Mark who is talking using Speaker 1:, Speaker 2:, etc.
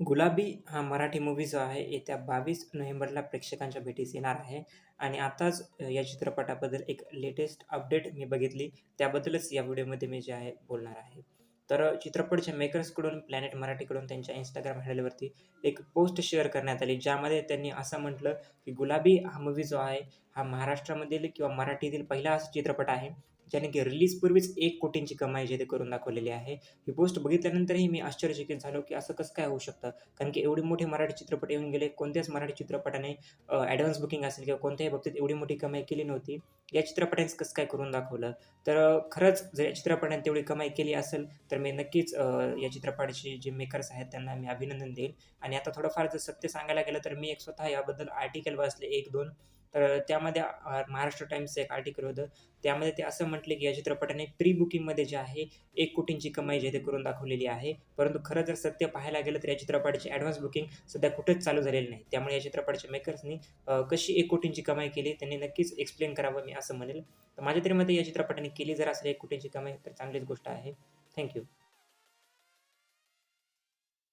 Speaker 1: गुलाबी हा मराठी मूव्ही जो आहे येत्या बावीस नोव्हेंबरला प्रेक्षकांच्या भेटीस येणार आहे. आणि आताच या चित्रपटाबद्दल एक लेटेस्ट अपडेट मी बघितली. त्याबद्दलच या व्हिडिओमध्ये मी जे आहे बोलणार आहे. तर चित्रपटच्या मेकर्सकडून प्लॅनेट मराठीकडून त्यांच्या इंस्टाग्राम हँडलवरती एक पोस्ट शेअर करण्यात आली ज्यामध्ये त्यांनी असं म्हटलं की गुलाबी हा मूव्ही जो आहे हा महाराष्ट्रामधील किंवा मराठीतील पहिला असा चित्रपट आहे. ज्याने की रिलीजपूर्वीच एक कोटींची कमाई जे ते करून दाखवलेली आहे. ही पोस्ट बघितल्यानंतरही मी आश्चर्यचकित झालो की असं कसं काय होऊ शकतं? कारण की एवढे मोठे मराठी चित्रपट येऊन गेले कोणत्याच मराठी चित्रपटाने ॲडव्हान्स बुकिंग असेल किंवा कोणत्याही बाबतीत एवढी मोठी कमाई केली नव्हती. या चित्रपटाने कसं काय करून दाखवलं? तर खरंच जर या चित्रपटाने तेवढी कमाई केली असेल तर मी नक्कीच या चित्रपटाचे जे मेकर्स आहेत त्यांना मी अभिनंदन देईल. आणि आता थोडंफार जर सत्य सांगायला गेलं तर मी एक स्वतः याबद्दल आर्टिकल वाचले एक दोन. तर त्यामध्ये महाराष्ट्र टाइम्सचं एक आर्टिकल होतं. त्यामध्ये ते असं म्हटले की या चित्रपटाने प्री बुकिंगमध्ये जे आहे एक कोटींची कमाई जे ते करून दाखवलेली आहे. परंतु खरं जर सत्य पाहायला गेलं तर या चित्रपटाची ॲडव्हान्स बुकिंग सध्या कुठेच चालू झालेली नाही. त्यामुळे या चित्रपटाच्या मेकर्सनी कशी एक कोटींची कमाई केली त्यांनी नक्कीच एक्सप्लेन करावं मी असं म्हणेल. तर माझ्या तरी मते या चित्रपटाने केली जर असेल एक कोटींची कमाई तर चांगलीच गोष्ट आहे. थँक्यू